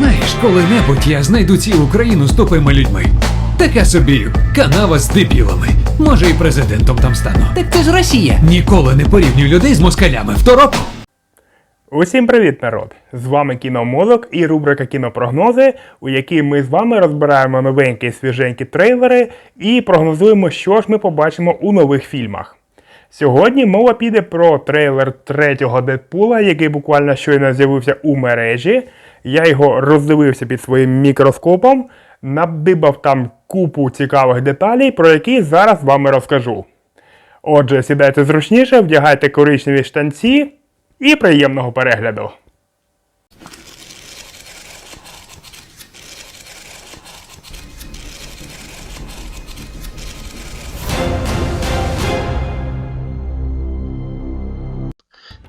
Знаєш, коли-небудь я знайду цілу країну з тупими людьми. Така собі канава з дебілами. Може і президентом там стану. Так це ж Росія. Ніколи не порівнюй людей з москалями. Второпу. Усім привіт, народ! З вами Кіномозок і рубрика Кінопрогнози, у якій ми з вами розбираємо новенькі і свіженькі трейлери і прогнозуємо, що ж ми побачимо у нових фільмах. Сьогодні мова піде про трейлер третього Дедпула, який буквально щойно з'явився у мережі. Я його роздивився під своїм мікроскопом, надибав там купу цікавих деталей, про які зараз вам розкажу. Отже, сідайте зручніше, вдягайте коричневі штанці і приємного перегляду.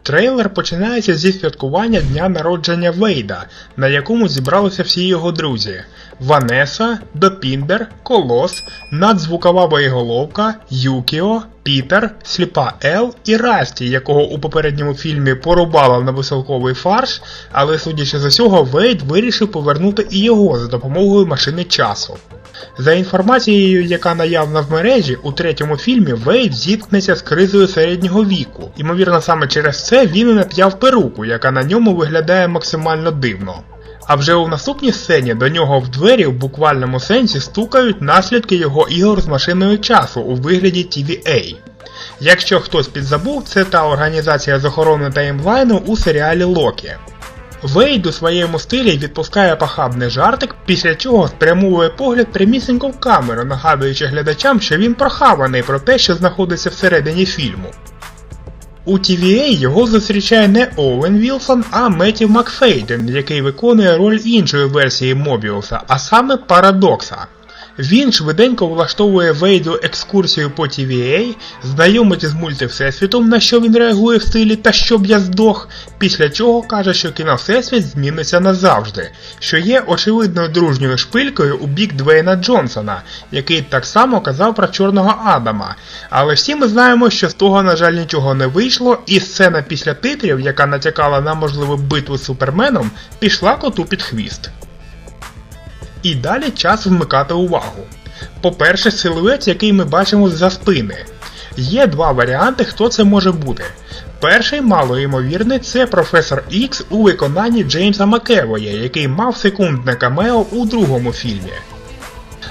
Трейлер починається зі святкування дня народження Вейда, на якому зібралися всі його друзі: Ванеса, Допіндер, Колос, надзвукова боєголовка, Юкіо, Пітер, Сліпа Ел і Расті, якого у попередньому фільмі порубало на веселковий фарш, але судячи з усього, Вейд вирішив повернути і його за допомогою машини часу. За інформацією, яка наявна в мережі, у третьому фільмі Вейд зіткнеться з кризою середнього віку. Ймовірно, саме через це він і нап'яв перуку, яка на ньому виглядає максимально дивно. А вже у наступній сцені до нього в двері в буквальному сенсі стукають наслідки його ігор з машиною часу у вигляді TVA. Якщо хтось підзабув, це та організація з охорони таймлайну у серіалі Локі. Вейд у своєму стилі відпускає похабний жартик, після чого спрямовує погляд прямісінько в камеру, нагадуючи глядачам, що він прохаваний про те, що знаходиться всередині фільму. У TVA його зустрічає не Оуен Вілсон, а Меттів Макфейден, який виконує роль іншої версії Мобіуса, а саме Парадокса. Він швиденько влаштовує Вейду екскурсію по TVA, знайомить із мультивсесвітом, на що він реагує в стилі та щоб я здох, після чого каже, що кіновсесвіт зміниться назавжди, що є очевидною дружньою шпилькою у бік Двейна Джонсона, який так само казав про Чорного Адама. Але всі ми знаємо, що з того, на жаль, нічого не вийшло, і сцена після титрів, яка натякала на можливу битву з Суперменом, пішла коту під хвіст. І далі час вмикати увагу. По-перше, силует, який ми бачимо з-за спини. Є два варіанти, хто це може бути. Перший, мало ймовірний, це професор Ікс у виконанні Джеймса Макевоя, який мав секундне камео у другому фільмі.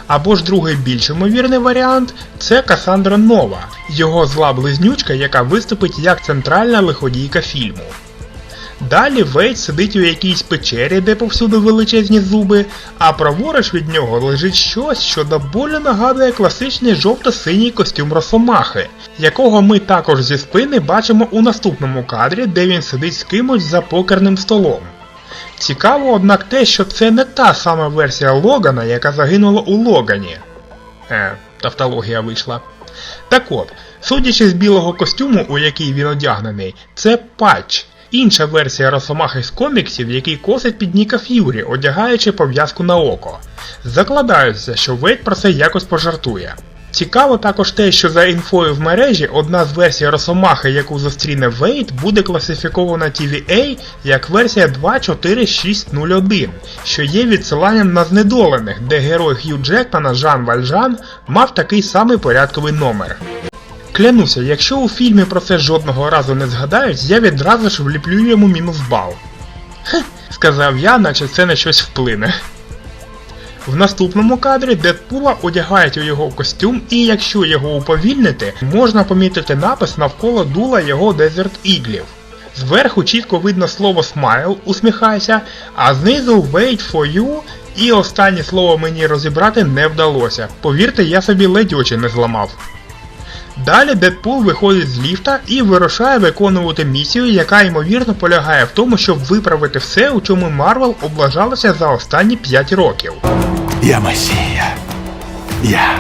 Або ж другий більш ймовірний варіант це Касандра Нова, його зла близнючка, яка виступить як центральна лиходійка фільму. Далі Вейд сидить у якійсь печері, де повсюди величезні зуби, а праворуч від нього лежить щось, що до болю нагадує класичний жовто-синій костюм Росомахи, якого ми також зі спини бачимо у наступному кадрі, де він сидить з кимось за покерним столом. Цікаво, однак те, що це не та сама версія Логана, яка загинула у Логані. Е, тавтологія вийшла. Так от, судячи з білого костюму, у який він одягнений, це патч. Інша версія Росомахи з коміксів, який косить під Ніка Ф'юрі, одягаючи пов'язку на око. Закладаються, що Вейд про це якось пожартує. Цікаво також те, що за інфою в мережі одна з версій Росомахи, яку зустріне Вейд, буде класифікована TVA як версія 24601, що є відсиланням на знедолених, де герой Хью Джекмана Жан Вальжан мав такий самий порядковий номер. Клянуся, якщо у фільмі про це жодного разу не згадають, я відразу ж вліплю йому мінус бал. Хе, сказав я, наче це на щось вплине. В наступному кадрі Дедпула одягають у його костюм, і якщо його уповільнити, можна помітити напис навколо дула його Desert Іглів. Зверху чітко видно слово Smile, усміхайся, а знизу Wait for you, і останнє слово мені розібрати не вдалося. Повірте, я собі ледь очі не зламав. Далі Дедпул виходить з ліфта і вирушає виконувати місію, яка ймовірно полягає в тому, щоб виправити все, у чому Марвел облажалася за останні 5 років. Я Месія. Я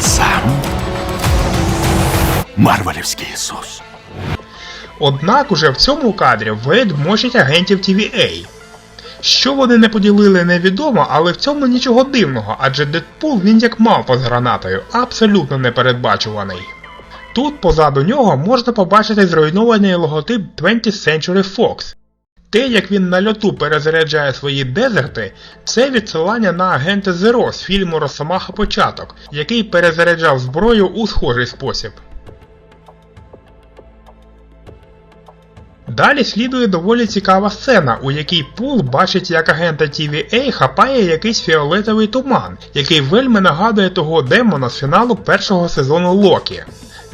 сам Марвелівський Ісус. Однак уже в цьому кадрі Вейд мочить агентів TVA. Що вони не поділили, невідомо, але в цьому нічого дивного, адже Дедпул він як мавпа з гранатою, абсолютно непередбачуваний. Тут позаду нього можна побачити зруйнований логотип 20th Century Fox. Те, як він на льоту перезаряджає свої дезерти, це відсилання на агента Зеро з фільму Росомаха Початок, який перезаряджав зброю у схожий спосіб. Далі слідує доволі цікава сцена, у якій Пул бачить, як агента TVA хапає якийсь фіолетовий туман, який вельми нагадує того демона з фіналу першого сезону Локі.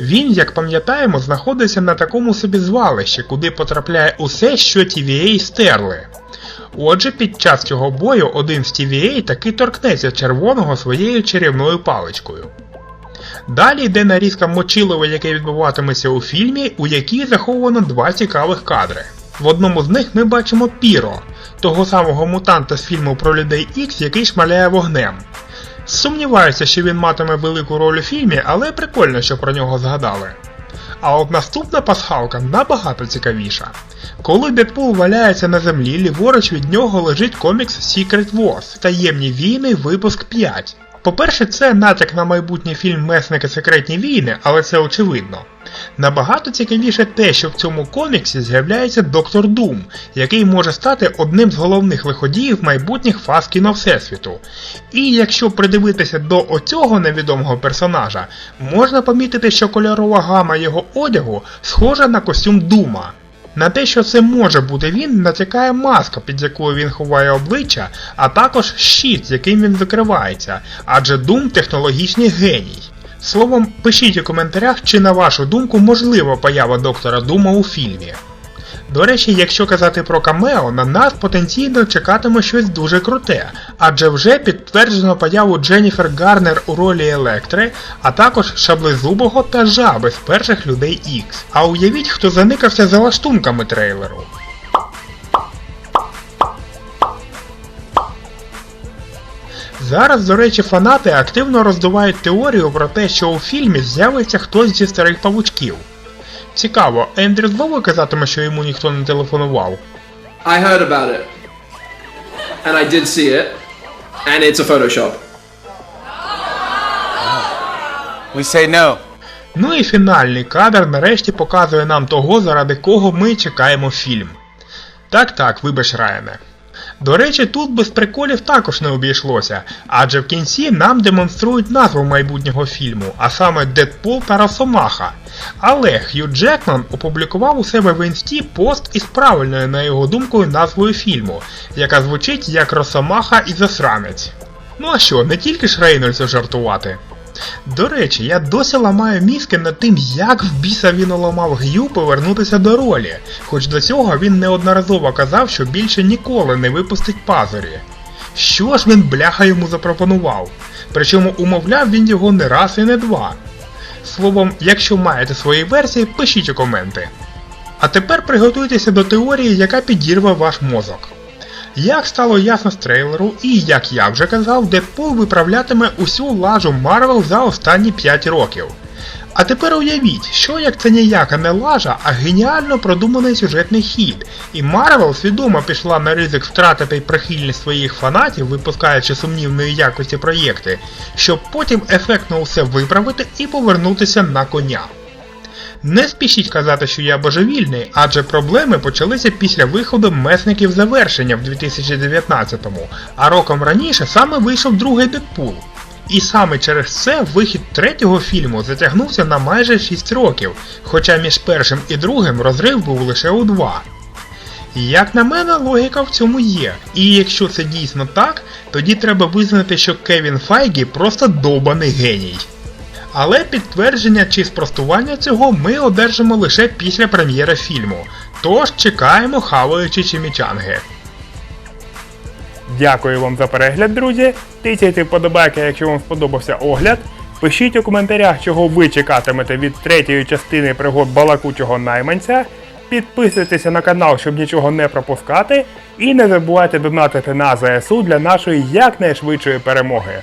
Він, як пам'ятаємо, знаходиться на такому собі звалищі, куди потрапляє усе, що TVA стерли. Отже, під час цього бою один з TVA таки торкнеться червоного своєю чарівною паличкою. Далі йде нарізка мочилова, яке відбуватиметься у фільмі, у якій заховано два цікавих кадри. В одному з них ми бачимо Піро, того самого мутанта з фільму про людей Ікс, який шмаляє вогнем. Сумніваюся, що він матиме велику роль у фільмі, але прикольно, що про нього згадали. А от наступна пасхалка набагато цікавіша. Коли Дедпул валяється на землі, ліворуч від нього лежить комікс Secret Wars Таємні війни, випуск 5. По-перше, це натяк на майбутній фільм Месники Секретні війни, але це очевидно. Набагато цікавіше те, що в цьому коміксі з'являється Доктор Дум, який може стати одним з головних лиходіїв майбутніх фаз кіно Всесвіту. І якщо придивитися до оцього невідомого персонажа, можна помітити, що кольорова гама його одягу схожа на костюм Дума. На те, що це може бути він, натякає маска, під якою він ховає обличчя, а також щит, яким він закривається, адже Дум технологічний геній. Словом, пишіть у коментарях, чи на вашу думку можлива поява доктора Дума у фільмі. До речі, якщо казати про камео, на нас потенційно чекатиме щось дуже круте, адже вже підтверджено появу Дженніфер Гарнер у ролі Електри, а також Шаблезубого та Жаби з перших людей Ікс. А уявіть, хто заникався за лаштунками трейлеру. Зараз, до речі, фанати активно роздувають теорію про те, що у фільмі з'явиться хтось зі старих павучків. Цікаво, Ендрю знову казатиме, що йому ніхто не телефонував. I heard about it. And I did see it. And it's a Photoshop. We say no. Ну і фінальний кадр нарешті показує нам того, заради кого ми чекаємо фільм. Так так, вибач Райане. До речі, тут без приколів також не обійшлося, адже в кінці нам демонструють назву майбутнього фільму, а саме Дедпул та Росомаха. Але Хью Джекман опублікував у себе в інсті пост із правильною, на його думку, назвою фільму, яка звучить як Росомаха і Засранець. Ну а що, не тільки ж Рейнольдсу жартувати. До речі, я досі ламаю мізки над тим, як в біса він уламав Г'ю повернутися до ролі, хоч до цього він неодноразово казав, що більше ніколи не випустить пазурі. Що ж він бляха йому запропонував? Причому умовляв він його не раз і не два. Словом, якщо маєте свої версії, пишіть у коменти. А тепер приготуйтеся до теорії, яка підірве ваш мозок. Як стало ясно з трейлеру, і як я вже казав, Дедпул виправлятиме усю лажу Марвел за останні 5 років. А тепер уявіть, що як це ніяка не лажа, а геніально продуманий сюжетний хід, і Марвел свідомо пішла на ризик втратити прихильність своїх фанатів, випускаючи сумнівної якості проєкти, щоб потім ефектно усе виправити і повернутися на коня. Не спішіть казати, що я божевільний, адже проблеми почалися після виходу месників завершення в 2019-му, а роком раніше саме вийшов другий Дедпул. І саме через це вихід третього фільму затягнувся на майже 6 років, хоча між першим і другим розрив був лише у 2. Як на мене, логіка в цьому є. І якщо це дійсно так, тоді треба визнати, що Кевін Файгі просто довбаний геній. Але підтвердження чи спростування цього ми одержимо лише після прем'єри фільму. Тож чекаємо хаваючи чимічанги. Дякую вам за перегляд, друзі. Тицяйте вподобайки, якщо вам сподобався огляд. Пишіть у коментарях, чого ви чекатимете від третьої частини пригод балакучого найманця. Підписуйтеся на канал, щоб нічого не пропускати. І не забувайте донатити на ЗСУ для нашої якнайшвидшої перемоги.